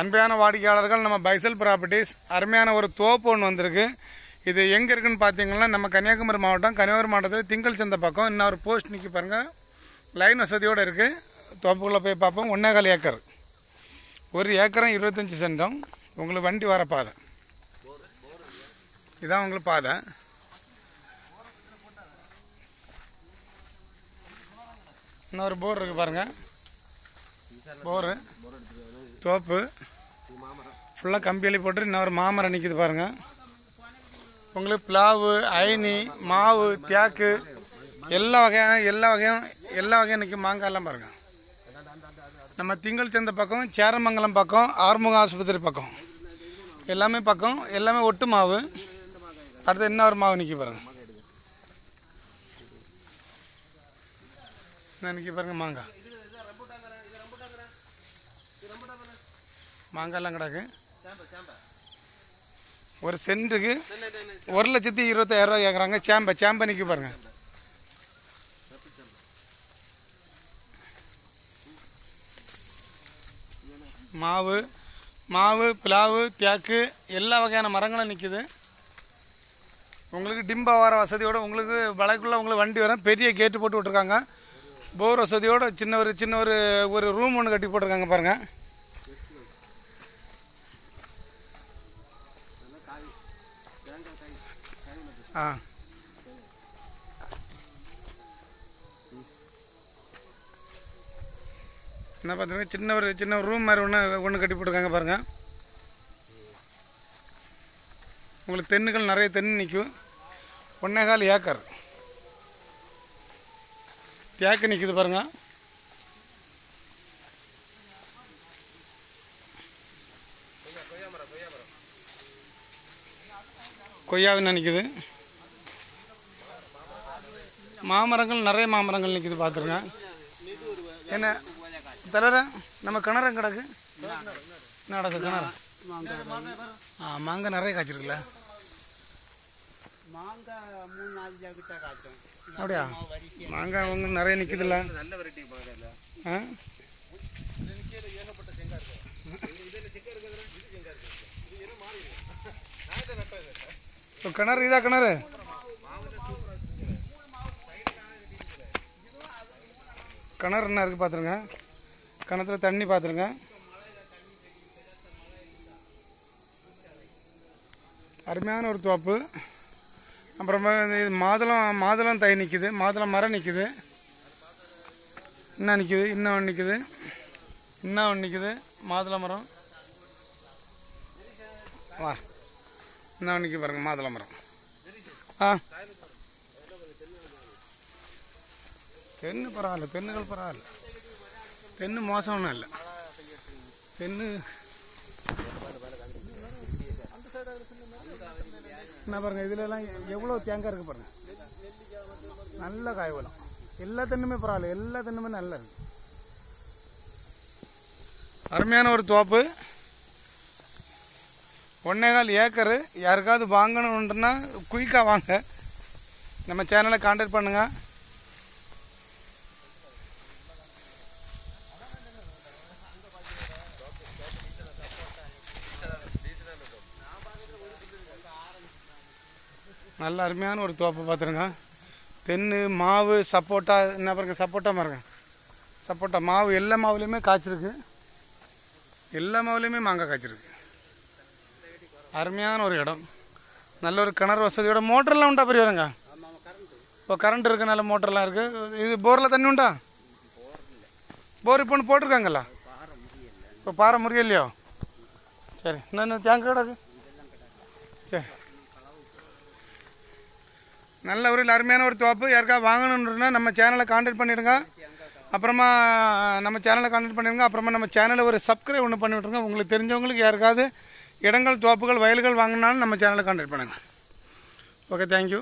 அன்பான வாடிக்கையாளர்கள் நம்ம பைசல் ப்ராப்பர்ட்டிஸ். அருமையான ஒரு தோப்பு ஒன்று வந்திருக்கு. இது எங்கே இருக்குன்னு பார்த்தீங்கன்னா நம்ம கன்னியாகுமரி மாவட்டம் கன்னியாகுமரி மாவட்டத்தில் திங்கள் சந்தை பக்கம். இன்னும் ஒரு போஸ்ட் நிற்கி பாருங்கள் லைன் வசதியோடு இருக்குது தோப்புக்குள்ளே போய் பார்ப்போம் ஒன்றேகால் ஏக்கர். ஒரு ஏக்கரும் இருபத்தஞ்சி சென்டம். உங்களுக்கு வண்டி வர பாதை. இதான் உங்களுக்கு பாதை. இன்னொரு போர் இருக்குது பாருங்கள் போரு. தோப்பு. ஃபுல்லாக கம்பியலி போட்டு இன்னொரு மாமரம் நிற்கிது பாருங்கள் உங்களுக்கு பிளாவு அயனி மாவு தேக்கு எல்லா வகையான எல்லா வகையும் எல்லா வகையும் நிற்கும் மாங்காயெல்லாம் பாருங்கள் நம்ம திங்கள் சந்தை பக்கம் சேரமங்கலம் பக்கம் ஆறுமுகம் ஆஸ்பத்திரி பக்கம். எல்லாமே பக்கம் எல்லாமே ஒட்டு மாவு. அடுத்து இன்னொரு மாவு நிற்கி பாருங்கள் நான் நிற்கி பாருங்கள் மாங்காய். மாங்காய்லாம் கிடக்கு. ஒரு சென்ட்டுக்கு ஒரு லட்சத்தி இருபத்தாயிரம் ரூபா கேட்குறாங்க சேம்பை சேம்பை நிற்க பாருங்க. மாவு மாவு பிளாவு தேக்கு எல்லா வகையான மரங்களும் நிற்குது உங்களுக்கு டிம்பா வர வசதியோடு உங்களுக்கு வலைக்குள்ளே உங்களுக்கு வண்டி வரும். பெரிய கேட்டு போட்டு விட்ருக்காங்க போர் வசதியோடு சின்ன ஒரு சின்ன ஒரு ஒரு ரூம் ஒன்று கட்டி போட்டிருக்காங்க பாருங்கள் ஆ. என்ன பார்த்தீங்கன்னா சின்ன ஒரு சின்ன ஒரு ரூம் மாதிரி ஒன்று ஒன்று கட்டி போட்டுருக்காங்க பாருங்கள் உங்களுக்கு தென்னுகள் நிறைய தென்னு நிற்கும் ஒன்னேகால் ஏக்கர். தேக்கு நிற்குது பாருங்கள் கொய்யாவின்னு நினைக்குது மாமரங்கள் நிறைய மாமரங்கள் நிற்கிது பார்த்துருங்க. என்ன? தலைவர நம்ம கிணறு கிடக்கு? என்ன கிணறு. ஆ மாங்காய் நிறைய காய்ச்சிருக்குல்ல? அப்படியா? மாங்காய் நிறைய நிற்குதுல்ல நல்ல வெரைட்டி ஆ இப்போ கிணறு இதா கிணறு? கிணறு என்ன இருக்குது பார்த்துருங்க. கிணத்துல தண்ணி பார்த்துருங்க. அருமையான ஒரு தோப்பு. அப்புறமா இது மாதுளம் மாதுளம் தை நிற்குது மாதுளம் மரம் நிற்குது இன்னும் நிற்குது இன்னும் ஒன்று நிற்குது இன்னும் ஒன்று நிற்குது மாதுளை மரம். வா. இன்னைக்கு ஒன்று பாருங்க மாதுளை மரம் ஆ. தென்னு பரவாயில்ல தென்னுகள் பரவாயில்ல. தென்னு மோசம்னு இல்லை. தென்னு. என்ன பாருங்க இதுலலாம் எவ்வளோ தேங்காய் இருக்குது பாருங்க. நல்ல காய் வளம் எல்லா தென்னுமே பரவாயில்ல எல்லா தென்னுமே நல்லது. அருமையான ஒரு தோப்பு. ஒன்னேகால் ஏக்கரு யாருக்காவது வாங்கணுன்றனா குயிக்காக வாங்க. நம்ம சேனலை காண்டாக்ட் பண்ணுங்கள் நல்ல அருமையான ஒரு தோப்பு பார்த்துருங்க. தென்னு மாவு சப்போட்டா என்ன பாருங்க சப்போட்டா பாருங்க. சப்போட்டா மாவு எல்லா மாவுலேயுமே காய்ச்சிருக்கு. எல்லா மாவுலேயுமே மாங்காய் காய்ச்சிருக்கு. அருமையான ஒரு இடம். நல்ல ஒரு கிணறு வசதியோட மோட்டர்லாம் உண்டா பெரியவருங்க? இப்போ கரண்ட் இருக்கனால மோட்டர்லாம் இருக்குது இது போரில் தண்ணி உண்டா? போர் இப்போ ஒன்று போட்டிருக்காங்கல்ல? இப்போ பாறை முறியலையோ சரி இன்னும் தேங்காய் கிடக்கு? சரி. நல்ல ஒரு அருமையான ஒரு தோப்பு. யாருக்கா வாங்கணுன்றனா நம்ம சேனலை காண்டாக்ட் பண்ணிடுங்க. அப்புறமா நம்ம சேனலை காண்டாக்ட் பண்ணிடுங்க. அப்புறமா நம்ம சேனலை ஒரு சப்ஸ்கிரைப் ஒன்று பண்ணி விட்ருங்க உங்களுக்கு தெரிஞ்சவங்களுக்கு யாருக்காவது இடங்கள் தோப்புகள் வயல்கள் வாங்கினாலும் நம்ம சேனலை கான்டாக்ட் பண்ணுங்கள் ஓகே தேங்க்யூ